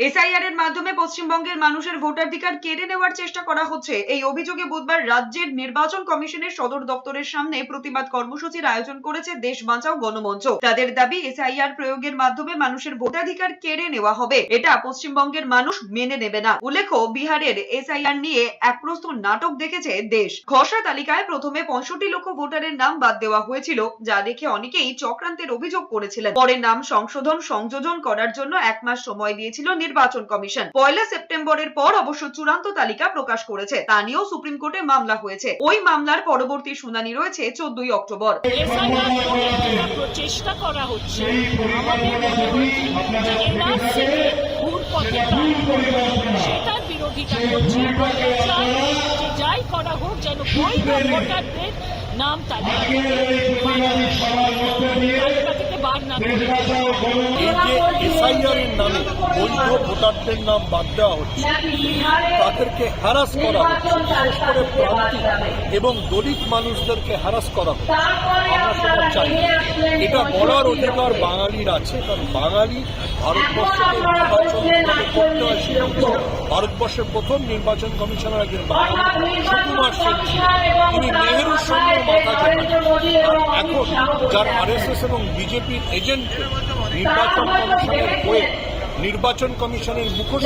SIR এর মাধ্যমে পশ্চিমবঙ্গের মানুষের ভোটাধিকার কেড়ে নেওয়ার চেষ্টা করা হচ্ছে। এই অভিযোগে বুধবার রাজ্যের নির্বাচন কমিশনের সদর দপ্তরের সামনে প্রতিবাদ কর্মসূচির আয়োজন করেছে দেশ বাঁচাও গণমঞ্চ। তাদের দাবি এসআইআর প্রয়োগের মাধ্যমে মানুষের ভোটাধিকার কেড়ে নেওয়া হবে। এটা পশ্চিমবঙ্গের মানুষ মেনে নেবে না। উল্লেখ্য, বিহারের এসআইআর নিয়ে এক প্রস্তুত নাটক দেখেছে দেশ। খসড়া তালিকায় প্রথমে পঁয়ষট্টি লক্ষ ভোটারের নাম বাদ দেওয়া হয়েছিল, যা দেখে অনেকেই চক্রান্তের অভিযোগ করেছিলেন। পরে নাম সংশোধন, সংযোজন করার জন্য এক মাস সময় দিয়েছিল নির্বাচন কমিশন। পয়লা সেপ্টেম্বরের পর অবশ্য চূড়ান্ত তালিকা প্রকাশ করেছে। তা নিয়েও সুপ্রিম কোর্টে মামলা হয়েছে। ওই মামলার পরবর্তী শুনানি রয়েছে চোদ্দই অক্টোবর। এফআইআর করে হচ্ছে। সেটার বিরোধিতা করছে। যাই করা হোক যেন ভোটারদের নাম তালিকা। থেকে বার না এসআইআর এর নামে বৈধ ভোটারদের নাম বাদ দেওয়া হচ্ছে। তাদেরকে হ্যারাস করা হচ্ছে। বিশেষ করে প্রান্তিক এবং দলিত মানুষদেরকে হ্যারাস করা হচ্ছে। আমরা সেটা। এটা বলার অধিকার বাঙালির আছে, কারণ বাঙালি ভারতবর্ষকে নির্বাচন করতে ভারতবর্ষের প্রথম নির্বাচন কমিশনার একজন বাঙালি, সুকুমার তিনি নেহেরুর সঙ্গে মাথা এখন যার আরএসএস এবং বিজেপির এজেন্ট নির্বাচন কমিশনের হয়ে নির্বাচন কমিশনের মুখোশ